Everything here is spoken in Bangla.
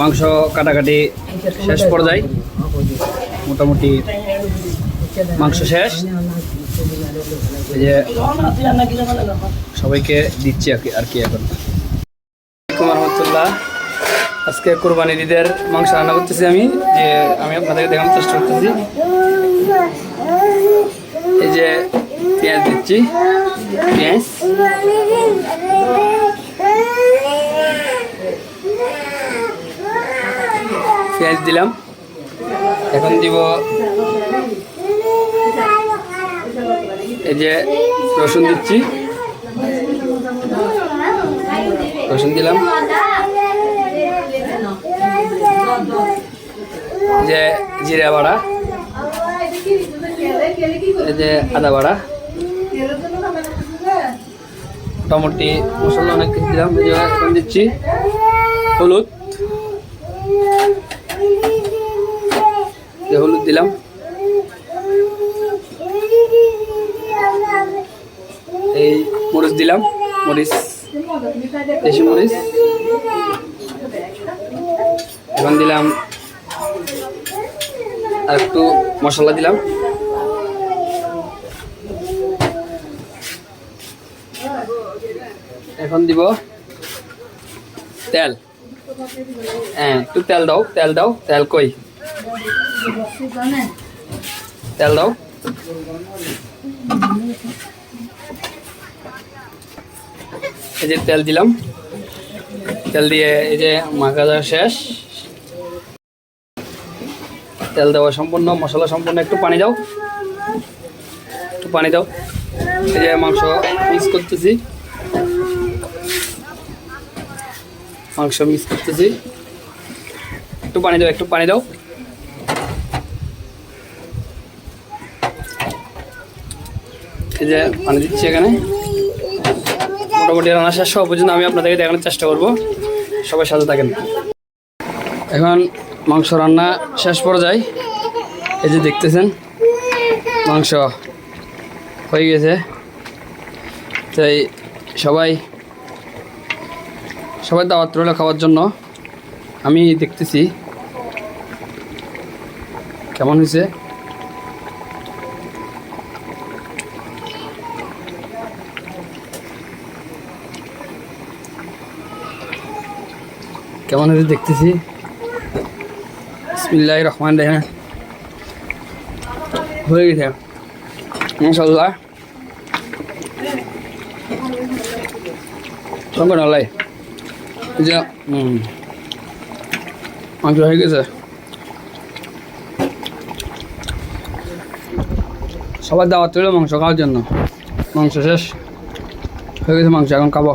মাংস কাটাকাটি শেষ পর্যায়ে। মোটামুটি মাংস শেষ। এই যে সবাইকে দিচ্ছি আর কি আর কি এখন। আজকে কোরবানির ঈদের মাংস রান্না করতেছি আমি। যে আমি আপনাদেরকে দেখানোর চেষ্টা করতেছি। এই যে পেঁয়াজ দিচ্ছি। পেঁয়াজ। পেঁয়াজ দিলাম। এখন দিব এই যে রসুন দিচ্ছি। রসুন দিলাম। যে জিরা বাড়া। এই যে আদা বাড়া। মোটামুটি মশলা অনেক কিছু দিলাম। এখন দিচ্ছি হলুদ। হলুদ দিলাম। এই মরিচ দিলাম, মরিচ, দেশি মরিচ। এখন দিলাম আর একটু মশলা দিলাম। এখন দিব তেল। হ্যাঁ একটু তেল দাও তেল দাও, তেল কই? তেল দাও। এই যে তেল দিলাম। তেল দিয়ে এই যে মাখা দেওয়া শেষ। তেল দেওয়া সম্পূর্ণ, মশলা সম্পূর্ণ, একটু পানি দাও। একটু পানি দাও। এই যে মাংস মিক্স করতেছি। মাংস মিক্স করতেছি। একটু পানি দাও, একটু পানি দাও। এই যে পানি দিচ্ছি এখানে। মোটামুটি রান্না শেষ হওয়া পর্যন্ত আমি আপনাদেরকে দেখানোর চেষ্টা করব। সবাই সাথে থাকেন। এখন মাংস রান্না শেষ পর্যায়ে এই যে দেখতেছেন, মাংস হয়ে গেছে। তাই সবাই সবাই দাওয়াত রইল খাওয়ার জন্য। আমি দেখতেছি। কেমন হয়েছে? কেমন হয়েছে দেখতেছি? বিসমিল্লাহ রহমান রহিম। হয়ে গেছে। সঙ্গে নালাই এই মাংস হয়ে গেছে। সবার দাওয়াত রইল মাংস খাওয়ার জন্য। মাংস শেষ। হয়ে গেছে মাংস, এখন খাব।